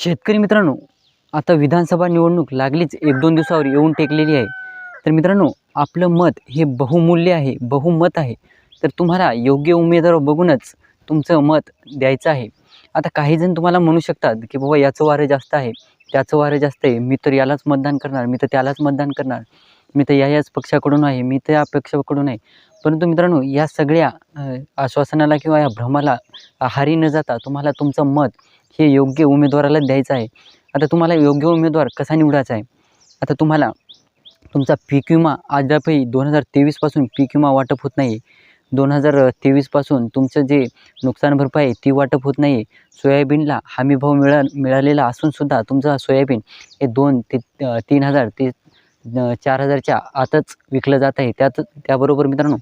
शेतकरी मित्रांनो आता विधानसभा निवडणूक लागलीच एक दोन दिवसावर येऊन टेकलेली आहे. तर मित्रांनो आपलं मत हे बहुमूल्य आहे बहुमत आहे. तर तुम्हाला योग्य उमेदवार बघूनच तुमचं मत द्यायचं आहे. आता काहीजण तुम्हाला म्हणू शकतात की बाबा याचं वारं जास्त आहे त्याचं वारं जास्त आहे मी तर यालाच मतदान करणार मी तर त्यालाच मतदान करणार मी तर या याच पक्षाकडून आहे मी तर या पक्षाकडून आहे. परंतु मित्रांनो या सगळ्या आश्वासनाला किंवा या भ्रमाला आहारी न जाता तुम्हाला तुमचं मत हे योग्य उमेदवाराला द्यायचं आहे. आता तुम्हाला योग्य उमेदवार कसा निवडायचा आहे? आता तुम्हाला तुमचा पीक विमा अद्यापही दोन हजार तेवीसपासून पीक विमा वाटप होत नाही दोन हजार तेवीसपासून तुमचं जे नुकसान भरपाई आहे ती वाटप होत नाही सोयाबीनला हमीभाव मिळा मिळालेला असूनसुद्धा तुमचा सोयाबीन हे दोन ते तीन हजार ते चार हजारच्या आतच विकलं जात आहे. त्यात त्याबरोबर मित्रांनो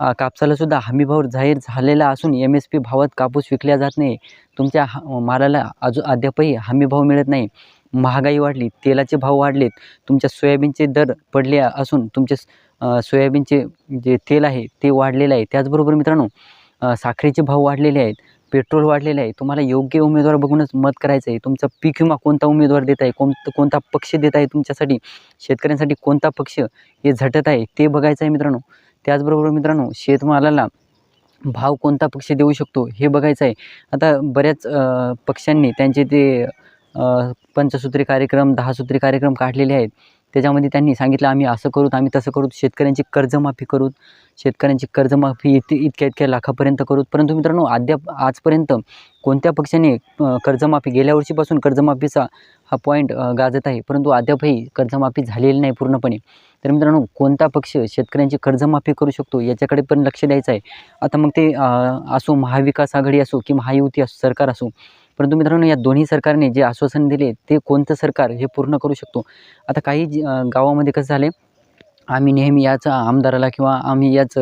कापसाला कापसालासुद्धा हमीभाव जाहीर झालेला असून एम एस पी भावात कापूस विकल्या जात नाही. तुमच्या हा मालाला अजून अद्यापही हमीभाव मिळत नाही. महागाई वाढली तेलाचे भाव वाढलेत. तुमच्या सोयाबीनचे दर पडले असून तुमचे सोयाबीनचे जे तेल आहे ते वाढलेलं आहे. त्याचबरोबर मित्रांनो साखरेचे भाव वाढलेले आहेत. पेट्रोल वाढलेलं आहे. तुम्हाला योग्य उमेदवार बघूनच मत करायचं आहे तुमचा पीक विमा कोणता उमेदवार देत आहे? कोणतं कोणता पक्ष देत आहे तुमच्यासाठी? शेतकऱ्यांसाठी कोणता पक्ष हे झटत आहे? ते बघायचं आहे मित्रांनो. त्याचबरोबर मित्रांनो शेतमालाला भाव कोणता पक्ष देऊ शकतो हे बघायचं आहे. आता बऱ्याच पक्षांनी त्यांचे ते पंचसूत्री कार्यक्रम दहासूत्री कार्यक्रम काढलेले आहेत. त्याच्यामध्ये त्यांनी सांगितलं आम्ही असं करूत आम्ही तसं करूत शेतकऱ्यांची कर्जमाफी करूत शेतकऱ्यांची कर्जमाफी इत इतक्या इतक्या लाखापर्यंत करूत परंतु मित्रांनो अद्याप आजपर्यंत कोणत्या पक्षाने कर्जमाफी गेल्या वर्षीपासून कर्जमाफीचा हा पॉईंट गाजत आहे. परंतु अद्यापही कर्जमाफी झालेली नाही पूर्णपणे. तर मित्रांनो कोणता पक्ष शेतकऱ्यांची कर्जमाफी करू शकतो याच्याकडे पण लक्ष द्यायचं आहे. आता मग ते असो महाविकास आघाडी असो की महायुती असो सरकार असो परंतु मित्रांनो या दोन्ही सरकारने जे आश्वासन दिले ते कोणतं सरकार हे पूर्ण करू शकतो? आता काही गावामध्ये कसं झाले आम्ही नेहमी याच आमदाराला किंवा आम्ही याच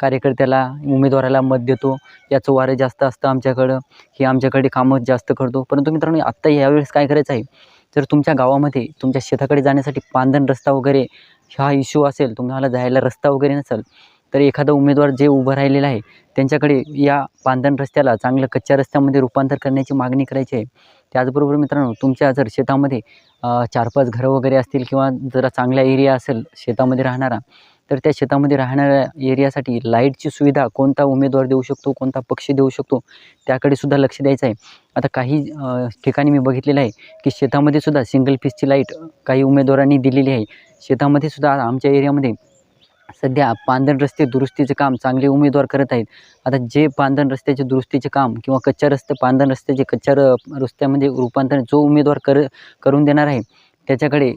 कार्यकर्त्याला उमेदवाराला मत देतो. याचं वारं जास्त असतं आमच्याकडं हे आमच्याकडे कामं जास्त करतो. परंतु मित्रांनो आत्ता यावेळेस काय करायचं आहे? जर तुमच्या गावामध्ये तुमच्या शेताकडे जाण्यासाठी पांदण रस्ता वगैरे हा इश्यू असेल तुम्हाला जायला रस्ता वगैरे नसेल तर एखादा उमेदवार जे उभं राहिलेलं आहे त्यांच्याकडे या पांदण रस्त्याला चांगलं कच्च्या रस्त्यामध्ये रूपांतर करण्याची मागणी करायची आहे. त्याचबरोबर मित्रांनो तुमच्या जर शेतामध्ये चार पाच घरं वगैरे असतील किंवा जरा चांगला एरिया असेल शेतामध्ये राहणारा तर त्या शेतामध्ये राहणाऱ्या एरियासाठी लाईटची सुविधा कोणता उमेदवार देऊ शकतो कोणता पक्ष देऊ शकतो त्याकडे सुद्धा लक्ष द्यायचं आहे. आता काही ठिकाणी मी बघितलेलं आहे की शेतामध्ये सुद्धा सिंगल पीसची लाइट काही उमेदवारांनी दिलेली आहे. शेतामध्ये सुद्धा आमच्या एरियामध्ये सध्या पांदण रस्ते दुरुस्तीचे काम चांगले उमेदवार करत आहेत. आता जे पांदण रस्त्याचे दुरुस्तीचे काम किंवा कच्च्या रस्ते पांदण रस्त्याचे कच्च्या र रस्त्यामध्ये रूपांतर जो उमेदवार कर करून देणार आहे त्याच्याकडे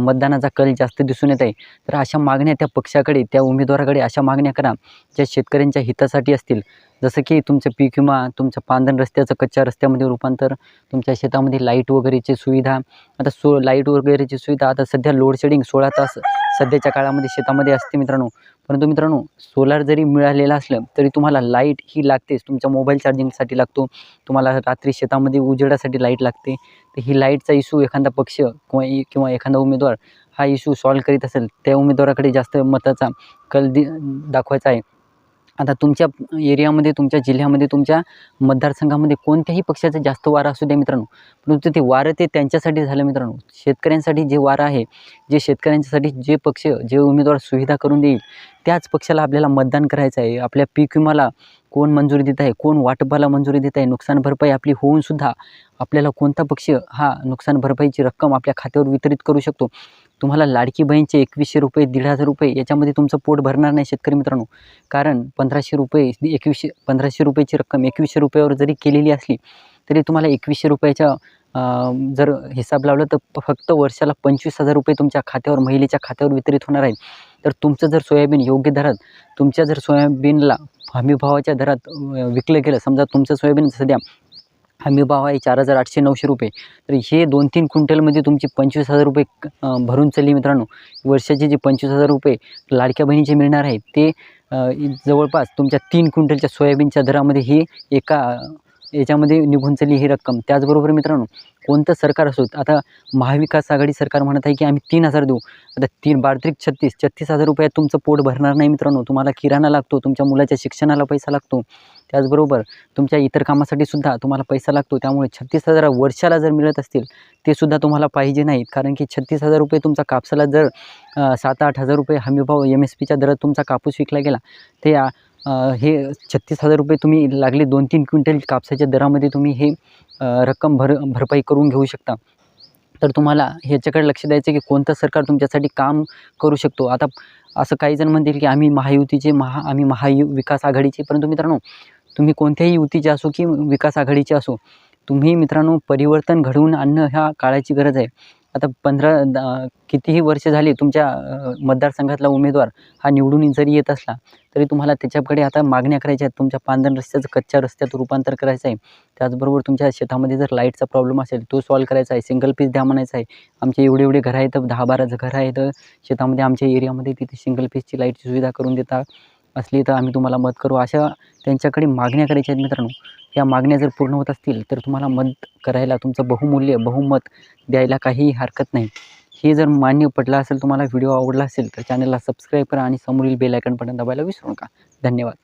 मतदानाचा कल जास्त दिसून येत आहे तर अशा मागण्या त्या पक्षाकडे त्या उमेदवाराकडे अशा मागण्या करा ज्या शेतकऱ्यांच्या हितासाठी असतील. जसं की तुमचं पीक विमा तुमचं पांदण रस्त्याचं कच्च्या रस्त्यामध्ये रूपांतर तुमच्या शेतामध्ये लाइट वगैरेची सुविधा. आता सो लाइट वगैरेची सुविधा आता सध्या लोडशेडिंग सोळा तास सध्याच्या काळामध्ये शेतामध्ये असते मित्रांनो. परंतु मित्रांनो सोलार जरी मिळालेलं असलं तरी तुम्हाला लाइट ही लागतेच. तुमच्या मोबाईल चार्जिंगसाठी लागतो. तुम्हाला रात्री शेतामध्ये उजेडासाठी लाइट लागते. तर ही लाईटचा इश्यू एखादा पक्ष किंवा किंवा एखादा उमेदवार हा इश्यू सॉल्व करीत असेल त्या उमेदवाराकडे जास्त मताचा कल दि दाखवायचा आहे. आता तुमच्या एरियामध्ये तुमच्या जिल्ह्यामध्ये तुमच्या मतदारसंघामध्ये कोणत्याही पक्षाचं जास्त वारा असू द्या मित्रांनो. परंतु ते वारं ते त्यांच्यासाठी झालं मित्रांनो. शेतकऱ्यांसाठी जे वारं आहे जे शेतकऱ्यांच्यासाठी जे पक्ष जे उमेदवार सुविधा करून देईल त्याच पक्षाला आपल्याला मतदान करायचं आहे. आपल्या पीक विमाला कोण मंजुरी देत आहे कोण वाटपाला मंजुरी देत आहे नुकसान भरपाई आपली होऊनसुद्धा आपल्याला कोणता पक्ष हा नुकसान भरपाईची रक्कम आपल्या खात्यावर वितरित करू शकतो. तुम्हाला लाडकी बहीणचे एकवीसशे रुपये दीड हजार रुपये याच्यामध्ये तुमचं पोट भरणार नाही शेतकरी मित्रांनो. कारण पंधराशे रुपये एकवीसशे पंधराशे रुपयाची रक्कम एकवीसशे रुपयावर जरी केलेली असली तरी तुम्हाला एकवीसशे रुपयाच्या जर हिसाब लावला तर फक्त वर्षाला पंचवीस हजार रुपये तुमच्या खात्यावर महिलेच्या खात्यावर वितरित होणार आहेत. तर तुमचं जर सोयाबीन योग्य दरात तुमच्या जर सोयाबीनला हमीभावाच्या दरात विकलं गेलं समजा तुमचं सोयाबीन सध्या हमीभाव आहे चार हजार आठशे नऊशे रुपये. तर हे दोन तीन क्विंटलमध्ये तुमची पंचवीस हजार रुपये भरून चालली मित्रांनो. वर्षाचे जे पंचवीस हजार रुपये लाडक्या बहिणीचे मिळणार आहेत ते जवळपास तुमच्या तीन क्विंटलच्या सोयाबीनच्या दरामध्ये ही एका याच्यामध्ये निघून चालली ही रक्कम. त्याचबरोबर मित्रांनो कोणतं सरकार असो आता महाविकास आघाडी सरकार म्हणत आहे की आम्ही तीन हजार देऊ. आता तीन बारत्रिक छत्तीस छत्तीस हजार रुपयात तुमचं पोट भरणार नाही मित्रांनो. तुम्हाला किराणा लागतो तुमच्या मुलाच्या शिक्षणाला पैसा लागतो. त्याचबरोबर तुमच्या इतर कामासाठी सुद्धा तुम्हाला पैसा लागतो. त्यामुळे छत्तीस हजार वर्षाला जर मिळत असतील ते सुद्धा तुम्हाला पाहिजे नाहीत. कारण की छत्तीस हजार रुपये तुमचा कापसाला जर सात आठ हजार रुपये हमीभाव एम एस पीच्या दरात तुमचा कापूस विकला गेला ते हे छत्तीस हजार रुपये तुम्ही लागले दोन तीन क्विंटल कापसाच्या दरामध्ये तुम्ही हे रक्कम भर भरपाई करून घेऊ शकता. तर तुम्हाला ह्याच्याकडे लक्ष द्यायचं की कोणतं सरकार तुमच्यासाठी काम करू शकतो. आता असं काही जण म्हणतील की आम्ही महायुतीचे महा आम्ही महायु विकास आघाडीचे. परंतु मित्रांनो तुम्ही कोणत्याही युतीचे असो की विकास आघाडीचे असो तुम्ही मित्रांनो परिवर्तन घडवून आणणं ह्या काळाची गरज आहे. आता पंधरा द- कितीही वर्ष झाली तुमच्या मतदारसंघातला उमेदवार हा निवडून जरी येत असला तरी तुम्हाला त्याच्याकडे आता मागण्या करायच्या आहेत. तुमच्या पांधन रस्त्याचं कच्च्या रस्त्यात रूपांतर करायचं आहे. त्याचबरोबर तुमच्या शेतामध्ये जर लाईटचा प्रॉब्लेम असेल तो सॉल्व करायचा आहे. सिंगल पीस द्या म्हणायचं आहे. आमचे एवढे एवढे घरं आहेत. दहा बाराचं घरं आहेत. शेतामध्ये आमच्या एरियामध्ये तिथे सिंगल पीसची लाईटची सुविधा करून देता असली तर आम्ही तुम्हाला मदत करू. अशा त्यांच्याकडे मागण्या करायच्या आहेत मित्रांनो. या मागण्या जर पूर्ण होत असतील तर तुम्हाला मदत करायला तुमचं बहुमूल्य बहुमत द्यायला काहीही हरकत नाही. हे जर मान्य पडलं असेल तुम्हाला व्हिडिओ आवडला असेल तर चॅनलला सबस्क्राईब करा आणि समोरील बेलायकनपर्यंत बटन दाबायला विसरू नका. धन्यवाद.